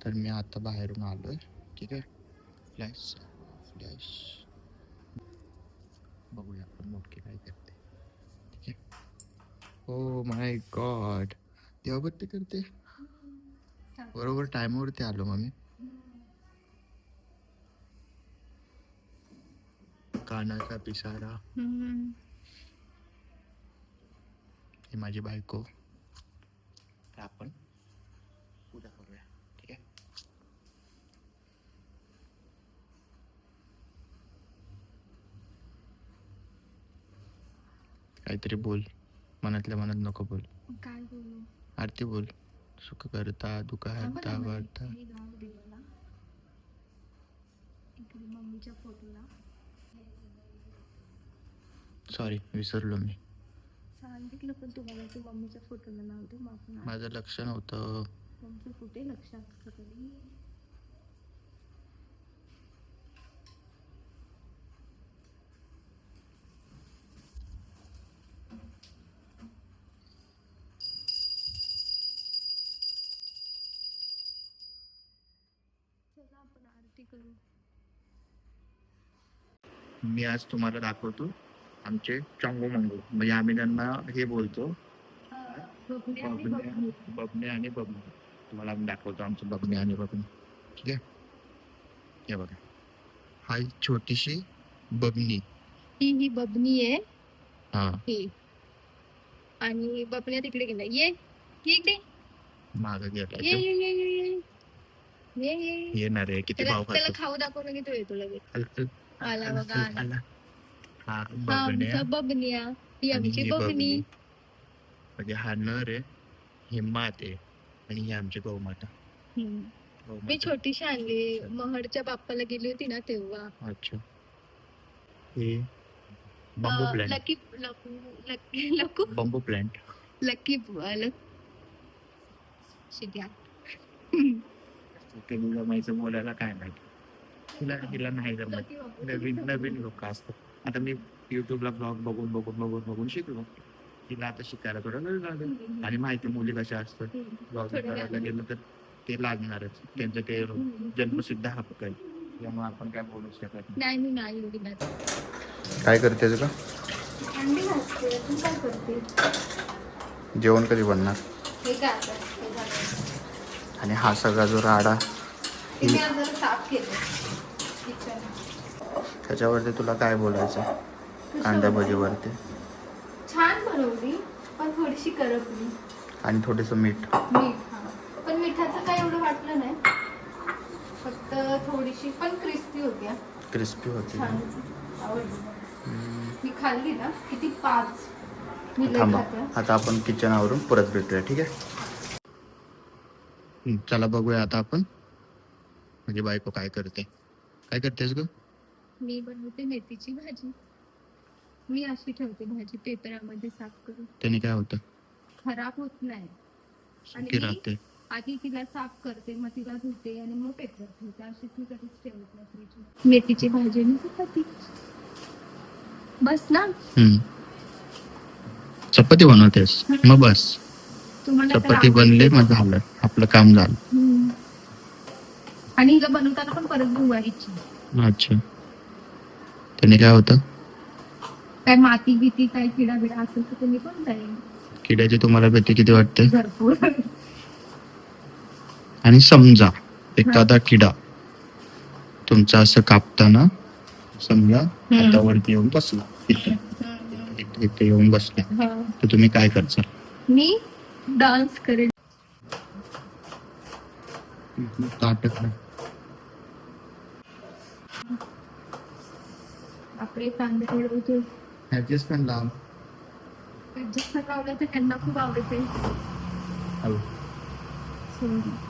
तर मी आता बाहेरून आलो आहे ठीक आहे? फ्लॅश फ्लॅश बघूया आपण मोठी काय करते. ठीक आहे? ओ माय गॉड देवाबत्ती करते बरोबर टायमावरती आलो मग मी. कानाचा पिसारा. ही माझी बायको. आपण पूजा करूया ठीक आहे काहीतरी बोल. मनातल्या मनात नको बोल. काय बोलू? आरती बोल. सुख करता दुःख हरता इकडे मम्मीच्या फोटोला. सॉरी विसरलो मी. सांगितलं पण तुम्हाला मम्मीच्या फोटोला नाव दे मग आपण माझं लक्ष नव्हतं. तुमचं कुठे लक्ष असतं कधी करू मी आज तुम्हाला दाखवतो आमचे चांगू मंगू. म्हणजे आम्ही त्यांना हे बोलतो. बबने आणि बबने बबनी. बबने आणि बबने तुम्हाला आम्ही दाखवतो आमचं बबने आणि बबने ठीक आहे? हे बघा. हा छोटीशी बबनी. ही ही बबनी आहे. हा. ही. आणि बबन्या तिकडे गेला ये. ये इकडे. माग गेला ये ये ये ये. ये ये येणार आहे. किती त्याला भाव त्याला खातो? खाऊ दाखवलं की तो येतो लगेच. आला बघा, आला. आला. हा हा बबन्या. आमचा बबनिया. ही आणि आमची ही बबनी. म्हणजे हा नर आहे ही मात आहे आणि ही आमची गौमाता. हम्म. मी गौमाता छोटीशी आणली. महडच्या बाप्पाला गेली होती ना तेव्हा. अच्छा. हे बांबू अं, प्लांट लकी लकू लकी लकू बांबू प्लांट लकी शिट्या. तुला माहिती बोलायला काय माहिती? तिला तिला नाही जमत. नवीन नवीन लोक असतात. आता मी युट्यूबला ब्लॉग बघून बघून बघून बघून शिकलो. तिला आता शिकायला थोडा वेळ लागेल. आणि माहिती मुली कशा असतात. ब्लॉग करायला. गेलं तर ते लागणारच. त्यांचं ते. जन्मसिद्ध हक्क आहे. त्यामुळे आपण काय बोलू शकत नाही. मी काय करते का अंडी घालते तू काय करते? जेवण कधी बनणार. आणि हा सगळा जो राडा त्याच्यावरती तुला काय बोलायचं? कांदा भजीवरती. छान बनवली पण थोडीशी करपली आणि थोडंसं मीठ. मीठ हा. पण मिठाचं काय एवढं वाटलं नाही. फक्त थोडीशी पण क्रिस्पी होती. क्रिस्पी होती. मी खाल्ली ना किती पाच. आता आपण किचनवरून परत भेटूया ठीक आहे? चला बघूया आता आपण. म्हणजे बायको काय करते? काय करतेस ग? मी बनवते मेथीची भाजी. मी अशी ठेवते भाजी पेपरामध्ये साफ करून. त्याने काय होतं? खराब होत नाही. आणि सुकी मी- राहते. आधी तिला साफ करते मग तिला धुते आणि मग पेपर ठेवते अशी ती कधीच ठेवत नाही फ्रीजमध्ये. मेथीची भाजी आणि चपाती. बस ना? हम्म. चपाती बनवतेस? मग बस. चपाती. बनली मग झालं. आपलं काम झालं. आणि बनवताना पण परत धुवायची अच्छा. त्याने काय होतं? काय माती बिती काय किडा बिडा असेल तर तुम्ही पण किड्याची तुम्हाला भीती किती वाटते? भरपूर. आणि समजा एखादा किडा तुमचा असं कापताना समजा हातावरती येऊन बसला. इथे. येऊन बसला. तर तुम्ही काय करसाल मी डान्स नाही. आपले कांदे थोडे ह्याचेच पण लांब ऍडजस्ट लावलं तर त्यांना खूप आवडते.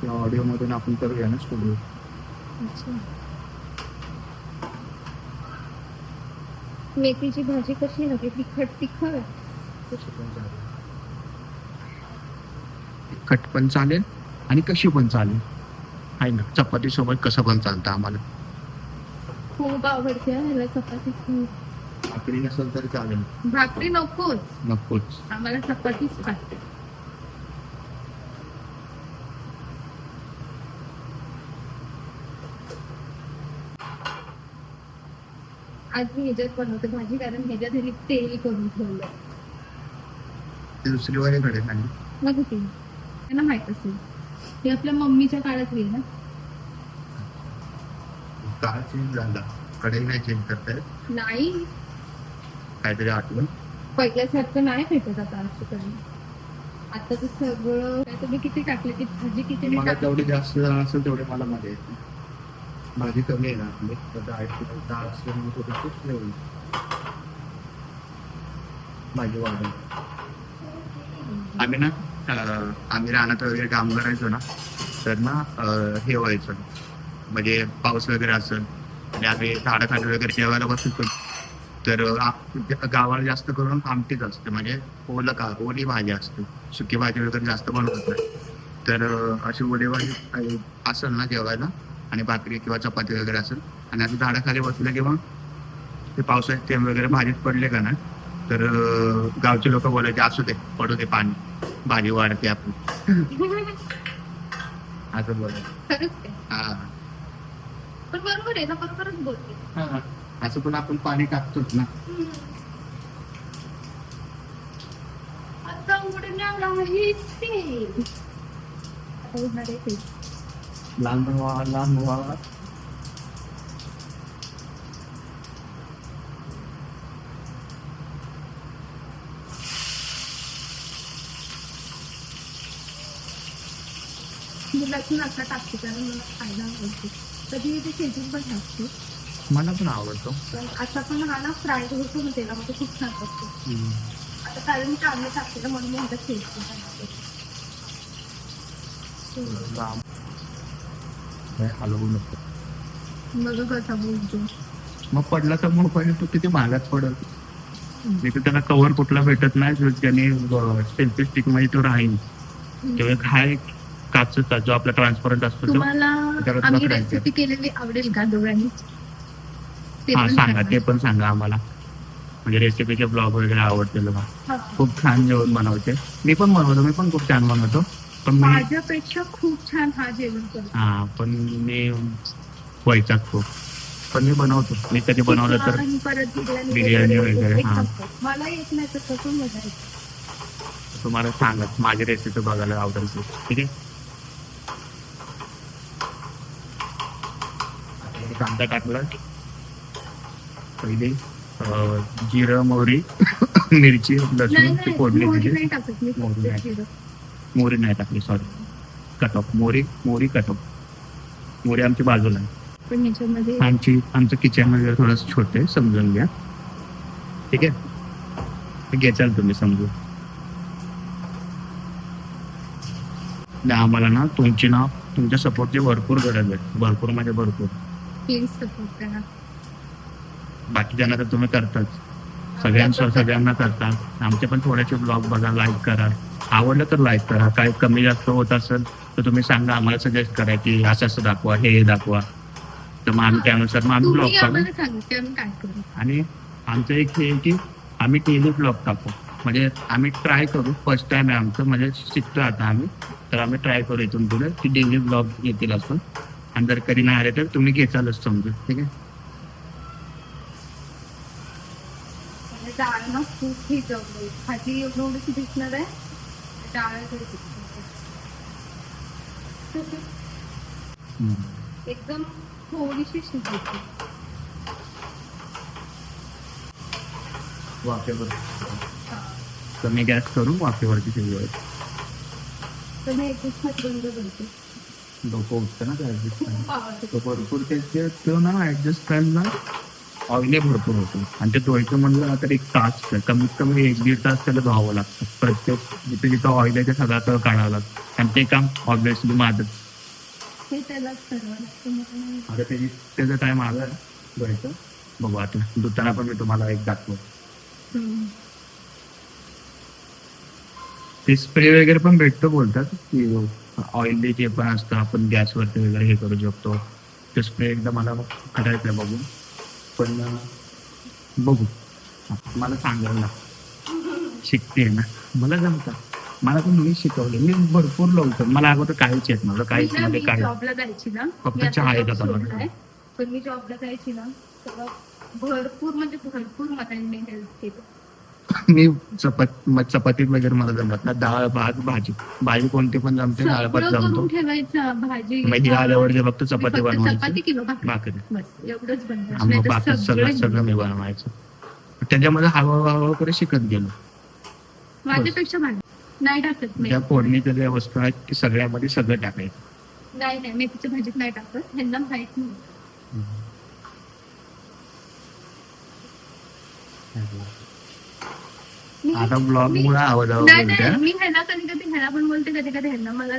त्या ऑडिओ मधून आपण करूया ना स्टुडिओ अच्छा. मेथीची भाजी कशी हवी? तिखट तिखट. कट पण चालेल आणि कशी पण चालेल. आहे ना चपाती सोबत कसं पण चालतं आम्हाला. खूप आवडते हा भाकरी नसेल तर चालेल. भाकरी नकोच. नकोच. आम्हाला चपातीच आज मी ह्याच्यात बनवते भाजी कारण ह्याच्यात ह्याने तेल करून ठेवलं ते दुसरी वारी कडे सांगितलं त्यांना माहीत असेल. हे आपल्या मम्मीच्या काळातली आहे ना? काळ चेंज झाला. कडे नाही चेंज करताय नाही. काहीतरी आठवण? पहिल्यासारखं नाही भेटत आता कधी आता तर सगळं काय तुम्ही किती टाकले की भाजी किती मला टाकली. तेवढी जास्त असेल तेवढे मला मध्ये येते. भाजी कमी आहे ना आपली. तर दहा किलो दहा असेल थोडीशी ठेवली. भाजी वाढवली आम्ही ना आम्ही रानात वगैरे काम करायचो ना तर ना हे व्हायचं. म्हणजे पाऊस वगैरे असेल आणि आम्ही झाडाखाली वगैरे जेवायला बसतो तर गावाला जास्त करून आमटीच असते. म्हणजे ओलं का ओली भाजी असते. सुकी भाजी वगैरे जास्त बनवत नाही. तर अशी ओली भाजी असेल ना जेवायला आणि भाकरी किंवा चपाती वगैरे असेल आणि आता झाडाखाली बसलं किंवा ते पावसाचे थेंब वगैरे भाजीत पडले का ना तर गावचे लोक बोलायचे असू दे पडू दे पाणी. भाजी वाढते आपली असं बोलायचं खरंच काय? हा. पण बरोबर आहे ना बरोबरच बोलते. हा. असं पण आपण पाणी टाकतोच ना. आता उघडणार आहे ते. आता आहे ते. लहान लहान टाकते कारण मला खायला आवडते. कधी ते शेतीत पण टाकते. मला पण आवडतो. पण असा पण हा ना फ्राय होतो ना तेलामध्ये खूप छान लागतो. आता कारण मी कांदा टाकते ना म्हणून मी शेती. काय हलवू नको. मग कसा बोलतो. मग पडला तर मग पहिले तो किती महागात पडत. मी तर त्याला कव्हर कुठला भेटत नाही जो ज्याने सेल्फी स्टिकमध्ये तो राहील. तेव्हा हाय काचचा जो आपला ट्रान्सपरंट असतो तो तुम्हाला त्याला आम्ही रेसिपी केलेली आवडेल का दोघांनी ते हा पण सांगा सांगा. ते पण सांगा आम्हाला. म्हणजे रेसिपीचे ब्लॉग वगैरे आवडते मला हा. खूप छान जेवण बनवते. मी पण बनवतो मी पण खूप छान बनवतो. पण मी माझ्यापेक्षा खूप छान हा जेवण करतो. हा पण मी व्हायचा खूप. पण मी बनवतो. मी कधी बनवलं तर आणि परत बिर्याणी बिर्याणी वगैरे, हा. मला येत नाही तर कसं मजा येते. तुम्हाला सांगत माझी रेसिपी बघायला आवडेल. ठीक आहे आता इथे कांदा टाकला. पहिले जिरं मोहरी मिरची फोडणी मोहरी दिली. मोहरी नाही. जिरं. मोहरी नाही टाकली सॉरी कटऑफ मोहरी मोहरी कटऑफ मोहरी आमची बाजूला. आहे आमची आमचं किचन वगैरे थोडंसं छोटे समजून घ्या. ठीक आहे? घ्याचाल तुम्ही समजून. आम्हाला ना तुमची ना तुमच्या सपोर्टची भरपूर गरज आहे. भरपूर म्हणजे भरपूर. प्लीज सपोर्ट करा. बाकीच्यांना तर तुम्ही करताच. सगळ्यांना सगळ्यांना करतात आमचे पण थोडेसे ब्लॉग बघा लाईक करा. आवडलं तर लाईक करा. काय कमी जास्त होत असेल तर तुम्ही सांगा. आम्हाला सजेस्ट करा की असं असं दाखवा हे हे दाखवा. तर मग आम्ही त्यानुसार मग आम्ही ब्लॉग तुम्ही काढू. आम्ही काय करू. आणि आमचं एक हे आहे की आम्ही डेली ब्लॉग टाकू. म्हणजे आम्ही ट्राय करू. फर्स्ट टाइम आहे आमचं. म्हणजे शिकतो आता आम्ही. तर आम्ही ट्राय करू इथून पुढे की डेली ब्लॉग येतील असं. आणि जर कधी नाही आले तर तुम्ही घेचालच समजू ठीक आहे? डाळ ना खूप ही जमली भाजी एवढं एवढी दिसणार आहे डाळ. एकदम थोडीशी शिजायची वाफेवर. कमी गॅस करू वाफेवरती शिजवायचं. तर मी बंद करते. डोकं उठतं ना त्या भरपूर ते ते- तो ना ऍडजस्ट करायला ऑइली भरपूर होतो. आणि ते धुवायचं म्हणलं तर एक तास. कमीत कमी एक दीड तास त्याला धुवावं लागतं. प्रत्येक जिथे जिथं ऑइल आहे ते सगळं सगळं काढावं लागतं. आणि ते काम ऑब्विसली माझं. हे. आता त्याची त्याचा टाइम आला धुवायचं? बघू आता. धुताना पण मी तुम्हाला एक दाखवतो. ते स्प्रे वगैरे पण भेटतो बोलतात. की ऑइली जे पण असतं आपण गॅसवरती वगैरे हे करू शकतो. ते स्प्रे एकदा मला करायचं आहे बघून. पण बघू. मला सांगायला शिकते ना. मला जमतं. मला पण मी शिकवलं. मी भरपूर लवकर मला अगोदर काहीच येत नव्हतं. काहीच मी मध्ये काय जॉबला जायची ना. फक्त चहा येत होता मला. पण मी जॉबला जायची ना भरपूर म्हणजे भरपूर केलं. मी चपात चपातीत वगैरे मला जमत ना डाळ भात भाजी. भाजी कोणती पण जमते डाळ भात जमतो. करून ठेवायचं भाजी आल्यावर जे फक्त चपाती बनवायची. भाकरी. बस एवढंच मग बाकी सगळं सगळं मी बनवायचं. त्याच्यामध्ये हळूहळू हळूहळू करे शिकत गेलो. माझ्यापेक्षा नाही टाकत त्या फोडणीच्या ज्या वस्तू आहेत की सगळ्यामध्ये सगळं टाकायचं. नाही नाही मेथीच्या भाजीत नाही टाकत. ह्यांना माहीत नाही. आता ब्लॉग मुळे आवाज नाही नाही मी ह्याला कधी कधी ह्याला पण बोलते कधी कधी ह्याला मला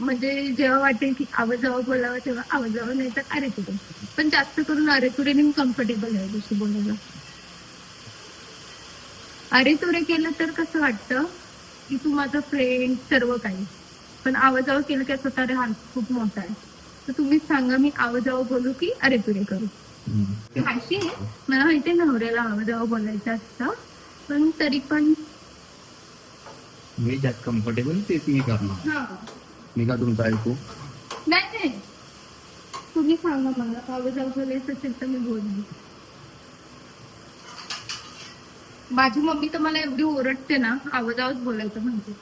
म्हणजे जेव्हा वाटेल की आवाज जावं बोलावं तेव्हा आवाज जावं नाही तर अरे तुरे पण जास्त करून अरे तुरे मी कम्फर्टेबल आहे गोष्टी बोलायला. अरे तुरे केलं तर कसं वाटतं? की तू माझा फ्रेंड सर्व काही. पण आवाजावं केलं की असं अरे हा खूप मोठा आहे. तर तुम्हीच सांगा मी आवाजावं बोलू की अरे तुरे करू? आहे. मला माहितीये नवऱ्याला आवाजावं बोलायचं असतं. पण तरी पण मी ज्यात कम्फर्टेबल तेच मी करणार. हा. मी का तुमचं ऐकू? नाही नाही. तुम्ही सांगा मला. आवाजावं बोलायचं असेल तर मी बोलली माझी मम्मी तर मला एवढी ओरडते ना आवाजावच बोलायचं म्हणते.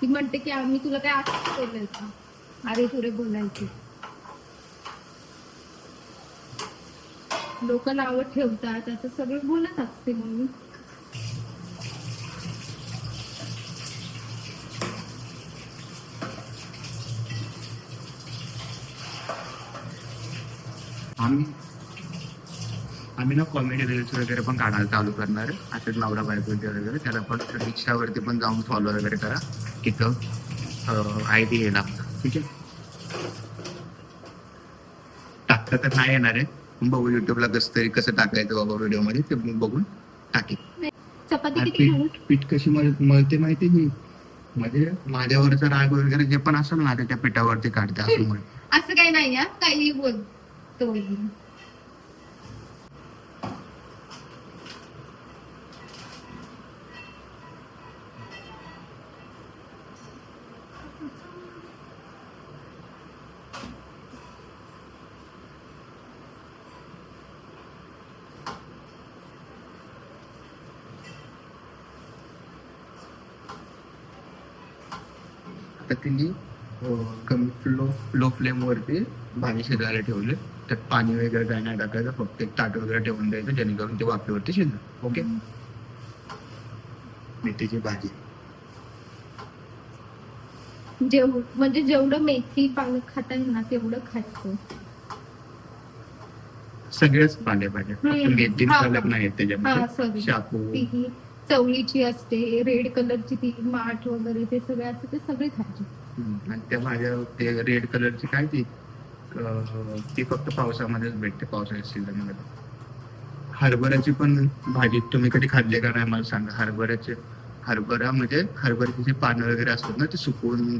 ती म्हणते की आम्ही तुला काय असं बोलायचं अरे तुरे बोलायचे लोक लावत ठेवतात असं सगळं बोलत असते म्हणून. आम्ही आम्ही ना कॉमेडी रील्स वगैरे पण काढायला चालू करणार. असेच नवरा बायको वगैरे त्याला पण रिक्षावरती पण जाऊन फॉलो वगैरे करा. तिथं आय डी येणार. ठीक आहे? टाकता तर नाही येणार आहे. बघू युट्यूबला कसं तरी कसं टाकायचं बाबा व्हिडिओमध्ये ते मी बघून टाकेल. चपाती आणि किती खाऊ पीठ पीठ कशी मळ- मळते माहिती मी म्हणजे माझ्यावरचा राग वगैरे जे पण असेल ना ते त्या पिठावरती काढते असं असं काही नाही हा काही बोल तो अं, कमी लो लो फ्लेम वरती भाजी शिजायला ठेवले. त्यात पाणी वगैरे काय नाही टाकायचं फक्त एक ताट वगैरे ठेवून द्यायचं जेणेकरून ते वाफेवरती शिजलं. ओके? मेथीची भाजी. जेव म्हणजे जेवढं मेथी पालक खाता येईल ना तेवढं खायचं. सगळेच पालेभाज्या. मेथी पालक. नाही त्याच्यामध्ये. शापू चवळीची असते रेड कलरची ती माठ वगैरे ते सगळे असते ते सगळे खायचे. हम्म. आणि त्या भाज्या ते रेड कलरची काय ती? अं, ती फक्त पावसामध्येच भेटते पावसाळ्याच्या सीझनमध्ये. हरभऱ्याची पण भाजी तुम्ही कधी खाल्ली का नाही मला सांगा. हरभऱ्याचे हरभरा म्हणजे हरभऱ्याची जी पानं वगैरे असतात ना ते सुकवून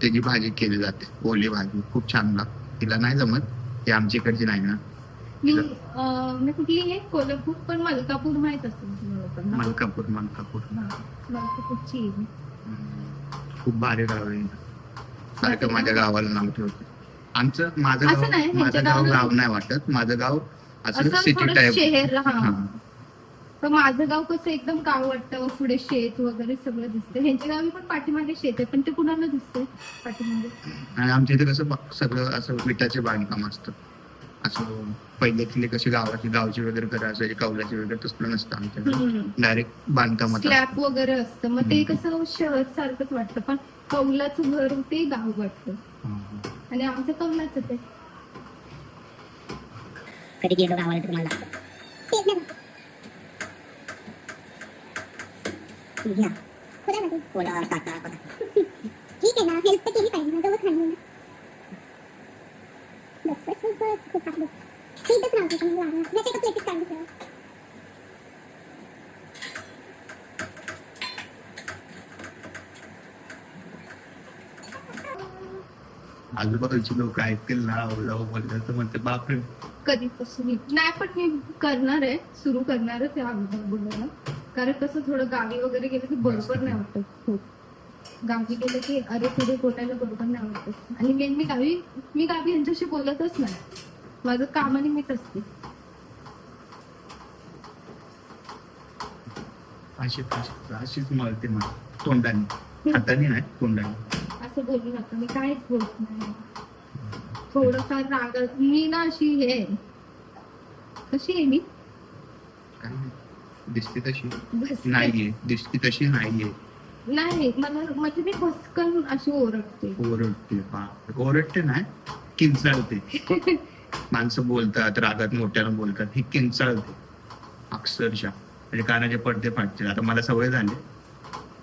त्याची भाजी केली जाते. ओली भाजी खूप छान लागते. तिला नाही जमत ती आमच्या इकडची नाही ना. मी अं, मी कुठली आहे कोल्हापूर पण मलकापूर माहीत असेल तुम्हाला लोकांना. मलकापूर मलकापूर. हा, मलकापूरची. आहे मी. हम्म. खूप भारी गाव आहे. सारखं माझ्या गावाला नाव ठेवते. आमचं माझं असं गाव नाही, माझं ह्यांच्या गाव गावाला- गाव नाही वाटत. माझं गाव असं असं सिटी थोडं टाईप शहर हा. तर माझं गाव कसं एकदम गाव वाटतं पुढे शेत वगैरे सगळं दिसतं ह्यांच्या गावी पण पाठीमागे शेत आहे पण ते कुणाला दिसतंय? पाठीमागे. आणि आमच्या इथे कसं बा- सगळं असं विटाचे बांधकाम असतं. असं पहिल्यातले कशी गावाची गावची वगैरे घर असायची कौलाची वगैरे तसलं नसतं आमच्या डायरेक्ट बांधकामात स्लॅब वगैरे असतं. मग ते. कसं शहर सारखंच वाटतं. पण कौलाचं घर ते गाव वाटतं. आणि आमचं कौलाच आहे कधी गेलो गावाला तुम्हाला? ठीक आहे ना. हेल्प तर केली पाहिजे ना गवत खाल्ली बस बस बस बस प्लेटीत ठेवा लोक ऐकतील ना ओलाव बोलतात तर म्हणते बापरे. कधीपासून? नाही पण मी करणार आहे सुरू करणारच आहे अनुभव बोलायला. कारण कसं थोडं गावी वगैरे गेलं की बरोबर नाही वाटत. खूप गावी गेलं की अरे तुझे पोटाला बरोबर नाही आवडत आणि मेन मी गावी मी गावी यांच्याशी बोलतच नाही. माझं कामाने मीच असते. अशी अशी- अशीच मळते मला. तोंडाने. हाताने नाही तोंडाने. असं बोलू नका मी काहीच बोलत नाही. थोडंफार रागत मी ना अशी हे आहे. कशी आहे मी? काय नाही. दिसते तशी. बस. नाहीये. दिसते तशी नाहीये. नाही मला म्हणजे मी भस्कन अशी ओरडते. ओरडते बाप ओरडते नाही किंचाळते. माणसं बोलतात रागात मोठ्यानं बोलतात ही किंचाळते. अक्षरशः. म्हणजे कानाचे पडदे फाटतील. आता मला सवय झाली.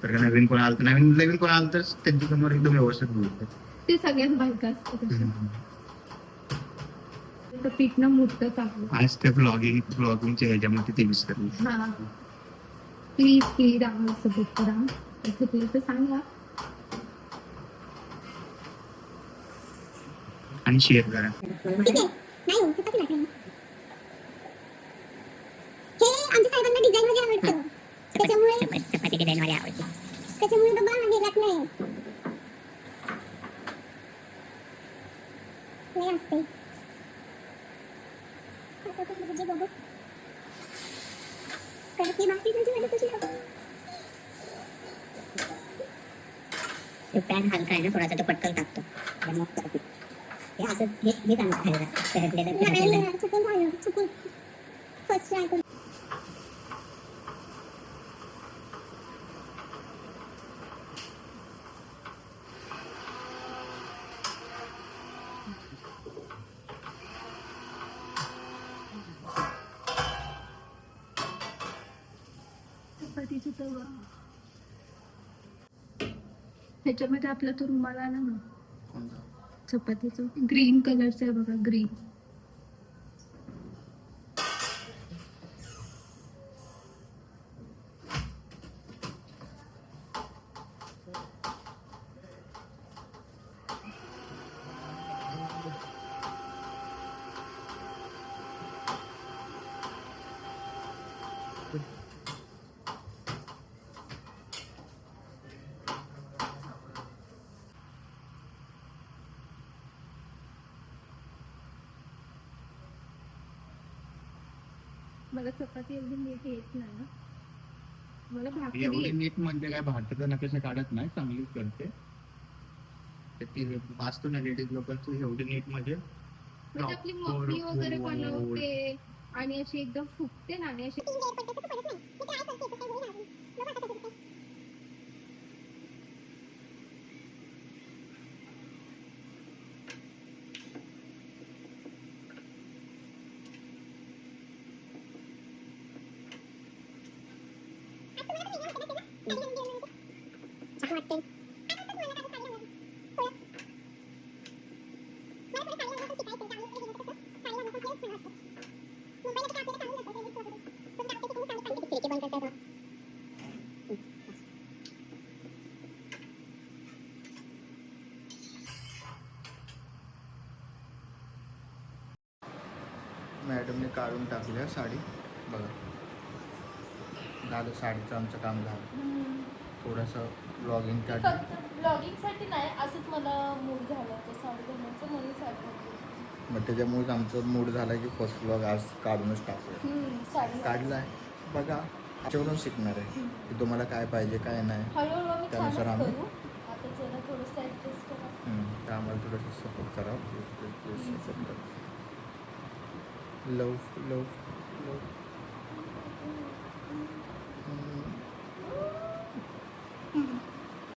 तर का नवीन कोण आलं नवीन नवीन कोण आलं तर त्यांच्यासमोर एकदम व्यवस्थित बोलतात. ते सगळ्यात बायका असतात. तर पिठणं मोठं चालू आज ते ब्लॉगिंग ब्लॉगिंगच्या ह्याच्यामध्ये ते विसरले. प्लीज प्लीज आम्हाला सपोर्ट करा तर सांगा आणि शेअर करा. ठीक आहे नाही हो चपाती लागली हे आमच्या साहेबांना डिझाईन मध्ये आवडतं त्याच्यामुळे चपाती चपाती डिझाईन वाली आवडते त्याच्यामुळे डब्बा गेलात नाही लय असते आता तर भजी बघू कडकी बाकी तुझी वाली कशी लागते? तो पॅन हलका आहे ना थोडासा तो पटकन टाकतो. आणि मग करते. हे असं हे हे चांगलं खायला त्याच्यातले नाही त्याच्यातले यार, चुकून झालं चुकून फर्स्ट ट्राय करू चपातीची तवा ह्याच्यामध्ये आपला तो रुमाल आला ना. चपातीचं. ग्रीन कलरचं आहे बघा ग्रीन मला चपाती एवढी नीट येत नाही ना मला भाकरी एवढी येते. नीट म्हणजे काय भारताचा नकाशा काढत नाही चांगलीच करते तर ती वाचतो ना लेडीज लोकांचं एवढी नीट म्हणजे म्हणजे आपली proper मफी वगैरे. बनवते आणि अशी एकदम फुगते ना आणि अशी छान वाटते मॅडमने काढून टाकल्या साडी. बघा. झालं साडीचं आमचं काम झालं. थोडंसं ब्लॉगिंग काढलं फक्त ब्लॉगिंगसाठी नाही असंच मला मूड झाला होता. साडी बनवायचं म्हणून साडी. मग त्याच्यामुळेच आमचं मूड झाला की फर्स्ट ब्लॉग आज काढूनच टाकूया. हम्म, साडी काढलाय. बघा याच्यावरून शिकणार आहे की तुम्हाला काय पाहिजे काय नाही. हळूहळू आम्ही त्यानुसार आम्ही- करू. आता जरा थोडंसं ऍडजस्ट करा. हम्म, तर आम्हाला थोडंसं सपोर्ट करा. सपोर्ट करा लव लव लव.